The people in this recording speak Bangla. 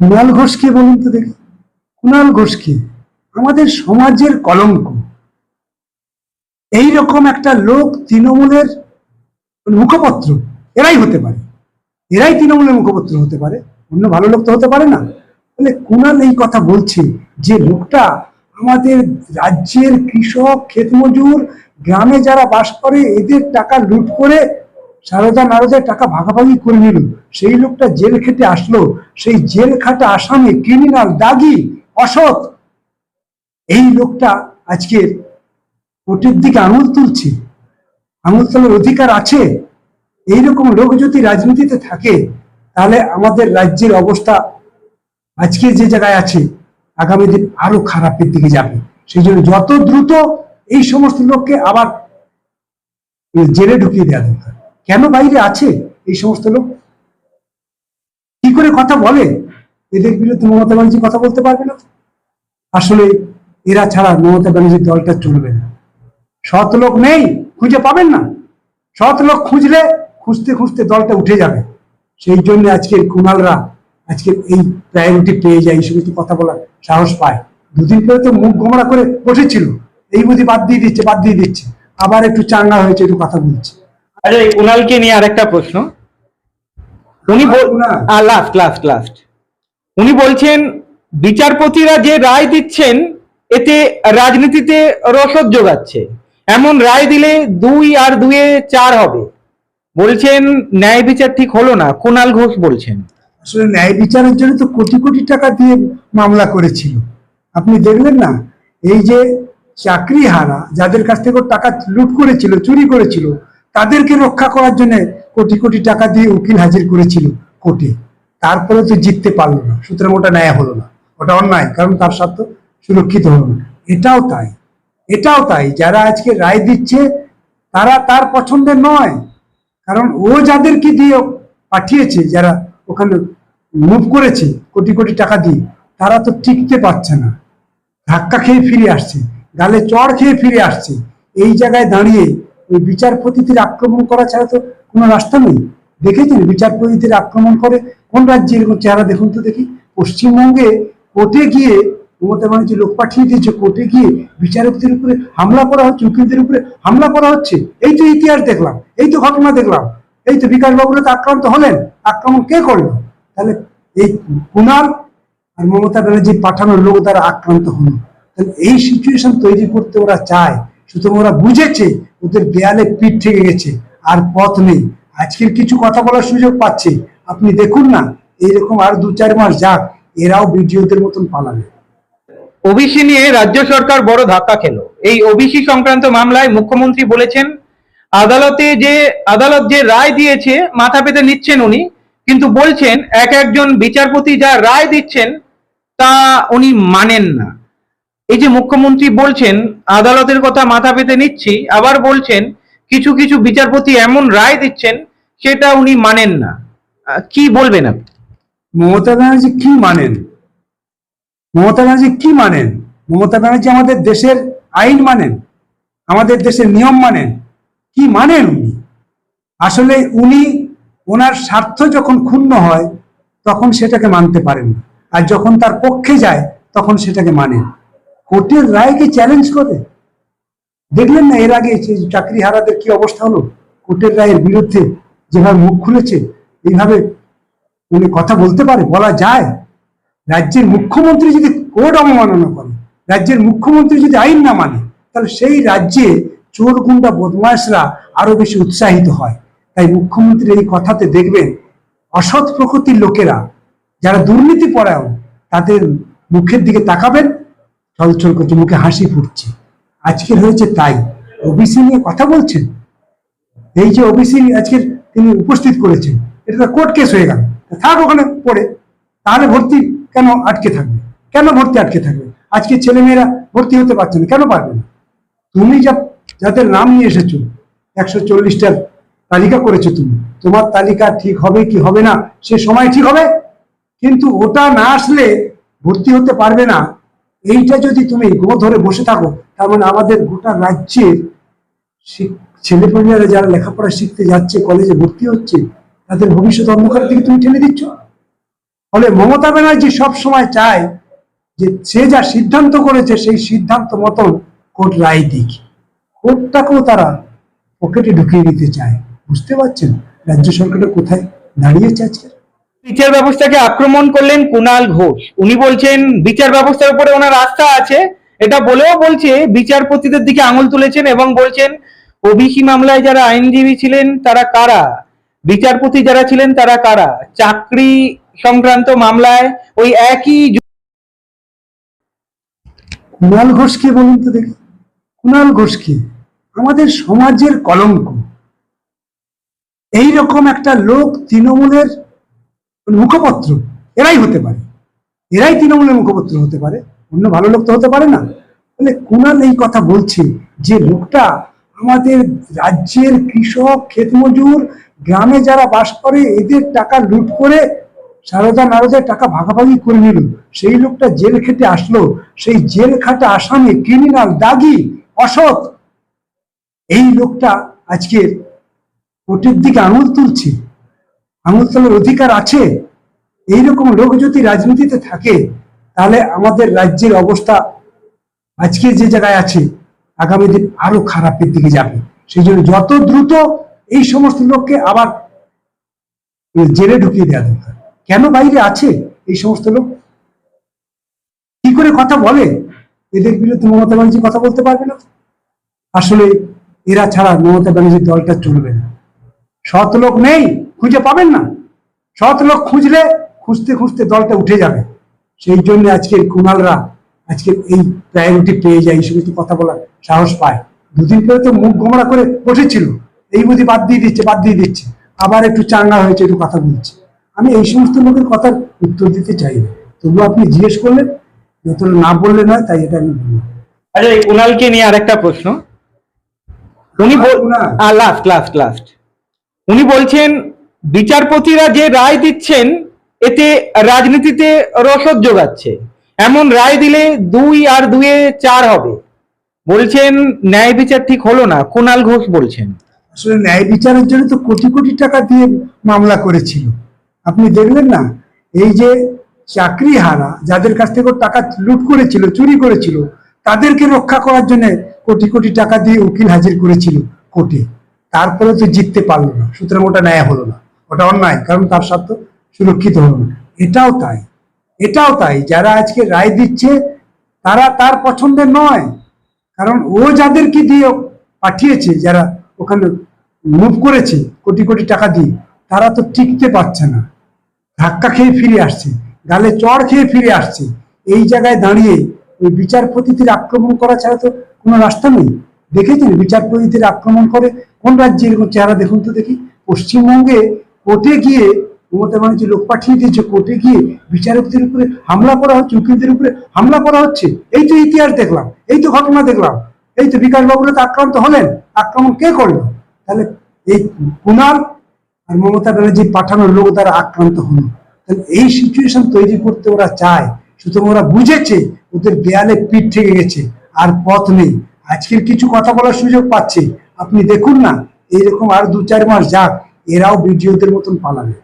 কুণাল ঘোষ কে বলুন তো দেখি? কুণাল ঘোষ কে? আমাদের সমাজের কলঙ্ক। এই রকম একটা লোক তৃণমূলের মুখপত্র, এরাই হতে পারে। এরাই তৃণমূলের মুখপত্র হতে পারে। অন্য ভালো লোক তো হতে পারে না। তাহলে কুণাল এই কথা বলছে যে লোকটা আমাদের রাজ্যের কৃষক, ক্ষেতমজুর, গ্রামে যারা বাস করে, এদের টাকা লুট করে সারদা নারদের টাকা ভাগাভাগি করে নিল। সেই লোকটা জেল খেটে আসলো। সেই জেল খাটা আসামে ক্রিমিনাল দাগি, অসৎ। এই লোকটা আজকের কোর্টের দিকে আঙুল তুলছে। আঙুল তোলার অধিকার আছে। এইরকম লোক যদি রাজনীতিতে থাকে, তাহলে আমাদের রাজ্যের অবস্থা আজকে যে জায়গায় আছে, আগামী দিন আরও খারাপের দিকে যাবে। সেই জন্য যত দ্রুত এই সমস্ত লোককে আবার জেলে ঢুকিয়ে দেওয়া দরকার। কেন বাইরে আছে এই সমস্ত লোক? কি করে কথা বলে? এদের বিরুদ্ধে মমতা ব্যানার্জি কথা বলতে পারবে না আসলে এরা ছাড়া মমতা ব্যানার্জির দলটা চলবে না। সৎ লোক নেই, খুঁজে পাবেন না। সৎ লোক খুঁজলে খুঁজতে খুঁজতে দলটা উঠে যাবে। সেই জন্য আজকের কুণালরা আজকে এই প্রায়োরিটি পেয়ে যায়, এই সমস্ত কথা বলার সাহস পায়। দুদিন পরে তো মুখ গোমরা করে বসেছিল। এই বুঝি বাদ দিয়ে দিচ্ছে, বাদ দিয়ে দিচ্ছে। আবার একটু চাঙ্গা হয়েছে, একটু কথা বলছে। আচ্ছা এই কুণালকে নিয়ে আরেকটা প্রশ্ন। উনি লাস্ট লাস্ট লাস্ট উনি বলছেন বিচারপতিরা যে রায় দিচ্ছেন এতে রাজনীতিতে রসদ যোগাচ্ছে। এমন রায় দিলে দুই আর দুয়ে চার হবে। বলছেন ন্যায় বিচার ঠিক হলো না কুণাল ঘোষ বলছেন। আসলে ন্যায় বিচারের জন্য তো কোটি কোটি টাকা দিয়ে মামলা করেছিল। আপনি দেখলেন না এই যে চাকরি হারা যাদের কাছ থেকে টাকা লুট করেছিল চুরি করেছিল তাদেরকে রক্ষা করার জন্য কোটি কোটি টাকা দিয়ে উকিল হাজির করেছিল কোর্টে। তারপরে তো জিততে পারল না। সুতরাং ওটা ন্যায় হলো না। ওটা অন্যায়, কারণ তার স্বার্থ সুরক্ষিত হলো না। এটাও তাই। এটাও তাই। যারা আজকে রায় দিচ্ছে, তারা তার পছন্দের নয়। কারণ ও যাদেরকে দিয়ে পাঠিয়েছে, যারা ওখানে মুভ করেছে কোটি কোটি টাকা দিয়ে, তারা তো টিকতে পারছে না। ধাক্কা খেয়ে ফিরে আসছে। গালে চড় খেয়ে ফিরে আসছে। এই জায়গায় দাঁড়িয়ে ওই বিচারপতিদের আক্রমণ করা ছাড়া তো কোনো রাস্তা নেই। দেখেছেন বিচারপতিদের আক্রমণ করে কোন রাজ্যে এরকম চেহারা দেখুন তো দেখি। পশ্চিমবঙ্গে কোর্টে গিয়ে মমতা ব্যানার্জি লোক পাঠিয়ে দিয়েছে, কোর্টে গিয়ে বিচারকদের উপরে হামলা করা হচ্ছে, উকিলদের উপরে হামলা করা হচ্ছে। এই তো ইতিহাস দেখলাম, এই তো ঘটনা দেখলাম, এই তো বিকাশ বাবুরা তো আক্রান্ত হলেন। আক্রমণ কে করল? তাহলে এই কুণাল আর মমতা ব্যানার্জির পাঠানোর লোক দ্বারা আক্রান্ত হলো। তাহলে এই সিচুয়েশন তৈরি করতে ওরা চায়। সুতরাং ওরা বুঝেছে ওদের দেয়ালে পিঠ থেকে গেছে, আর পথ নেই। আজকের কিছু কথা বলার সুযোগ পাচ্ছে। আপনি দেখুন না, এইরকম আর দু চার মাস যাক, এরাও বিডিওদের মতন পালাবে। ওবিসি নিয়ে রাজ্য সরকার বড় ধাক্কা খেল। এই ওবিসি সংক্রান্ত মামলায় মুখ্যমন্ত্রী বলেছেন, আদালতে যে, আদালত যে রায় দিয়েছে, মাথা পেতে নিচ্ছেন উনি, কিন্তু বলছেন, এক একজন বিচারপতি যা রায় দিচ্ছেন, তা উনি মানেন না। এই যে মুখ্যমন্ত্রী বলছেন, আদালতের কথা মাথা পেতে নিচ্ছি, আবার বলছেন, কিছু কিছু বিচারপতি এমন রায় দিচ্ছেন, সেটা উনি মানেন না। কি বলবেন আপনি? মমতা ব্যানার্জি কি মানেন? মমতা ব্যানার্জি কি মানেন? মমতা ব্যানার্জি আমাদের দেশের আইন মানেন? আমাদের দেশের নিয়ম মানেন? কি মানেন উনি? আসলে উনি ওনার স্বার্থ যখন ক্ষুণ্ণ হয়, তখন সেটাকে মানতে পারেন আর যখন তার পক্ষে যায়, তখন সেটাকে মানেন। কোর্টের রায়কে চ্যালেঞ্জ করে। দেখলেন না এর আগে চাকরি হারাদের কি অবস্থা হলো? কোর্টের রায়ের বিরুদ্ধে যেভাবে মুখ খুলেছে, এইভাবে উনি কথা বলতে পারে, বলা যায়। রাজ্যের মুখ্যমন্ত্রী যদি কোর্ট অবমাননা করে, রাজ্যের মুখ্যমন্ত্রী যদি আইন না মানে তাহলে সেই রাজ্যে চোর গুন্ডা বদমাশরা আরও বেশি উৎসাহিত হয়। তাই মুখ্যমন্ত্রী এই কথাতে দেখবেন, অসৎ প্রকৃতির লোকেরা, যারা দুর্নীতি পরায়ণ তাদের মুখের দিকে তাকাবেন ছলছল করছে মুখে হাসি ফুটছে। আজকের হয়েছে তাই। ওবিসি নিয়ে কথা বলছেন? এই যে ওবিসি আজকে তিনি উপস্থিত করেছেন, এটা তো কোর্ট কেস হয়ে গেল। থাক ওখানে পড়ে। তাহলে ভর্তি কেন আটকে থাকবে? কেন ভর্তি আটকে থাকবে? আজকে ছেলেমেয়েরা ভর্তি হতে পারছে না, কেন পারবে না? তুমি যা, যাদের নাম নিয়ে এসেছ, একশো চল্লিশটার তালিকা করেছ তুমি। তোমার তালিকা ঠিক হবে কি হবে না, সে সময় ঠিক হবে। কিন্তু ওটা না আসলে ভর্তি হতে পারবে না এইটা যদি তুমি গো ধরে বসে থাকো, তার মানে আমাদের গোটা রাজ্যের ছেলেপেলেরা যারা লেখাপড়া শিখতে যাচ্ছে, কলেজে ভর্তি হচ্ছে, তাদের ভবিষ্যৎ অন্ধকারের দিকে তুমি ঠেলে দিচ্ছ? ফলে মমতা ব্যানার্জি সব সময় চায় যে সে যা সিদ্ধান্ত করেছে, সেই সিদ্ধান্ত মতন কোর্ট রায় দিক। কোর্টটাকেও তারা পকেটে ঢুকিয়ে নিতে চায়। বুঝতে পারছেন? রাজ্য সরকারের কোথায় দাঁড়িয়েছে আজকে? বিচার ব্যবস্থাকে আক্রমণ করলেন কুনাল ঘোষ। উনি বলছেন, বিচার ব্যবস্থার উপরে ওনার আস্থা আছে। এটা বলেও বলছে, বিচারপতিদের দিকে আঙুল তুলেছেন এবং বলছেন, ওবিসি মামলায় যারা আইনজীবী ছিলেন তারা কারা? বিচারপতি যারা ছিলেন তারা কারা? চাকরি সংক্রান্ত মামলায় ওই একই কুণাল ঘোষকে বলুন তো দেখি। কুণাল ঘোষকে আমাদের সমাজের কলঙ্ক। এই রকম একটা লোক তৃণমূলের মুখপত্র, এরাই হতে পারে। এরাই তৃণমূলের মুখপত্র হতে পারে, অন্য ভালো লোক তো হতে পারে না। বলে কুণাল এই কথা বলছে যে, লোকটা আমাদের রাজ্যের কৃষক, ক্ষেতমজুর, গ্রামে যারা বাস করে, এদের টাকা লুট করে সারদা নারদের টাকা ভাগাভাগি করে নিল। সেই লোকটা জেল খেটে আসলো। সেই জেল খাটা আসামে ক্রিমিনাল, দাগি, অসৎ। এই লোকটা আজকের কোর্টের দিকে আঙুল তুলছে। আঙুল তোলার অধিকার আছে, এইরকম লোক যদি রাজনীতিতে থাকে, তাহলে আমাদের রাজ্যের অবস্থা আজকে যে জায়গায় আছে, আগামী দিন আরও খারাপের দিকে যাবে। সেই জন্য যত দ্রুত এই সমস্ত লোককে আবার জেলে ঢুকিয়ে দেওয়া দরকার। কেন বাইরে আছে এই সমস্ত লোক? কি করে কথা বলে? এদের বিরুদ্ধে মমতা ব্যানার্জি কথা বলতে পারবে না। আসলে এরা ছাড়া মমতা ব্যানার্জির দলটা চলবে না। সৎ লোক নেই। খুঁজে পাবেন না। সৎ লোক খুঁজলে খুঁজতে খুঁজতে দলটা উঠে যাবে। সেই জন্য আজকের কুণালরা আজকে এই প্রায়োরিটি পেয়ে যায় এই সমস্ত কথা বলার সাহস পায়। দুদিন পরে তো মুখ গোমরা করে বসেছিল। এই বুঝি বাদ দিয়ে দিচ্ছে বাদ দিয়ে দিচ্ছে। আবার একটু চাঙ্গা হয়েছে একটু কথা বলছে। আমি এই সমস্ত লোকের কথার উত্তর দিতে চাই না। তবুও আপনি জিজ্ঞেস করলেন যতটা না বললে নয় তাই এটা আমি বললাম। আচ্ছা এই কুণালকে নিয়ে আরেকটা প্রশ্ন। উনি। লাস্ট লাস্ট লাস্ট উনি বলছেন বিচারপতিরা যে রায় দিচ্ছেন, এতে রাজনীতিতে রসদ যোগাচ্ছে। এমন রায় দিলে দুই আর দুয়ে চার হবে। বলছেন, ন্যায় বিচার ঠিক হলো না কুণাল ঘোষ বলছেন। আসলে ন্যায় বিচারের জন্য তো কোটি কোটি টাকা দিয়ে মামলা করেছিল। আপনি দেখলেন না, এই যে চাকরি হারা যাদের কাছ থেকে টাকা লুট করেছিল, চুরি করেছিল, তাদেরকে রক্ষা করার জন্য কোটি কোটি টাকা দিয়ে উকিল হাজির করেছিল কোর্টে। তারপরে তো জিততে পারল না, সুতরাং ওটা ন্যায় হলো না। ওটা অন্যায়, কারণ তার স্বার্থ সুরক্ষিত হলো না। এটাও তাই এটাও তাই, যারা আজকে রায় দিচ্ছে, তারা তার পছন্দের নয়। কারণ ও যাদেরকে দিয়ে পাঠিয়েছে, যারা ওখানে মুভ করেছে, কোটি কোটি টাকা দিয়ে, তারা তো টিকতে পারছে না। ধাক্কা খেয়ে ফিরে আসছে, গালে চড় খেয়ে ফিরে আসছে। এই জায়গায় দাঁড়িয়ে ওই বিচারপতিদের আক্রমণ করা ছাড়া তো কোনো রাস্তা নেই। দেখেছেন বিচারপতিদের আক্রমণ করে কোন রাজ্যে এরকম চেহারা দেখুন তো দেখি? পশ্চিমবঙ্গে কোর্টে গিয়ে মমতা ব্যানার্জি লোক পাঠিয়ে দিয়েছে, কোর্টে গিয়ে বিচারকদের উপরে হামলা করা হচ্ছে, উকিলদের উপরে হামলা করা হচ্ছে। এই তো ইতিহাস দেখলাম, এই তো ঘটনা দেখলাম, এই তো বিকাশ বাবুরা তো আক্রান্ত হলেন, আক্রমণ কে করল? তাহলে এই কুণাল আর মমতা ব্যানার্জি পাঠানোর লোক দ্বারা আক্রান্ত হলো। তাহলে এই সিচুয়েশন তৈরি করতে ওরা চায়, সুতরাং ওরা বুঝেছে, ওদের দেয়ালে পিঠ থেকে গেছে, আর পথ নেই। আজকের কিছু কথা বলার সুযোগ পাচ্ছে। আপনি দেখুন না, এইরকম আর দু চার মাস যাক এরাও বিডিওদের মতন পালাবে।